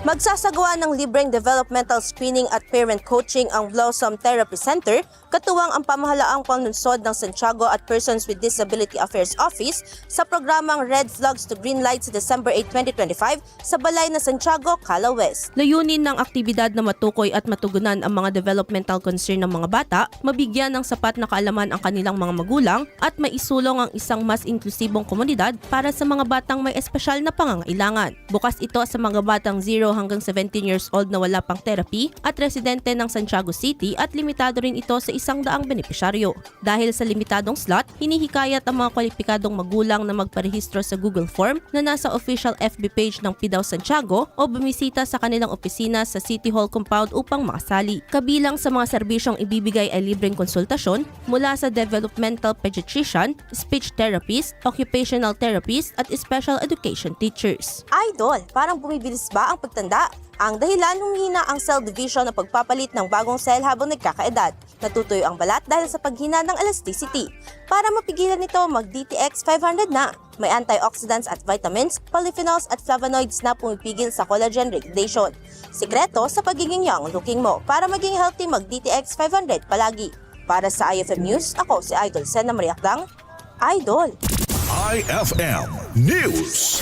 Magsasagawa ng libreng developmental screening at parent coaching ang Blossom Therapy Center, katuwang ang pamahalaang panunsod ng Santiago at Persons with Disability Affairs Office sa programang Red Flags to Green Lights sa December 8, 2025 sa Balay na Santiago, Cala West. Layunin ng aktibidad na matukoy at matugunan ang mga developmental concern ng mga bata, mabigyan ng sapat na kaalaman ang kanilang mga magulang at maisulong ang isang mas inklusibong komunidad para sa mga batang may espesyal na pangangailangan. Bukas ito sa mga batang 0 hanggang 17 years old na wala pang therapy at residente ng Santiago City at limitado rin ito sa isang daang benepisyaryo. Dahil sa limitadong slot, hinihikayat ang mga kwalipikadong magulang na magparehistro sa Google Form na nasa official FB page ng PIDAW Santiago o bumisita sa kanilang opisina sa City Hall compound upang makasali. Kabilang sa mga serbisyong ibibigay ay libreng konsultasyon mula sa developmental pediatrician, speech therapist, occupational therapist at special education teachers. Idol, parang bumibilis ba ang pagtanda? Ang dahilan humihina ang cell division na pagpapalit ng bagong cell habang nagkakaedad. Natutuyo ang balat dahil sa paghina ng elasticity. Para mapigilan ito, mag-DTX 500 na. May antioxidants at vitamins, polyphenols at flavonoids na pumipigil sa collagen regulation. Sikreto sa pagiging young looking mo. Para maging healthy, mag-DTX 500 palagi. Para sa IFM News, ako si Idol Sena Mariakdang. Idol! IFM News.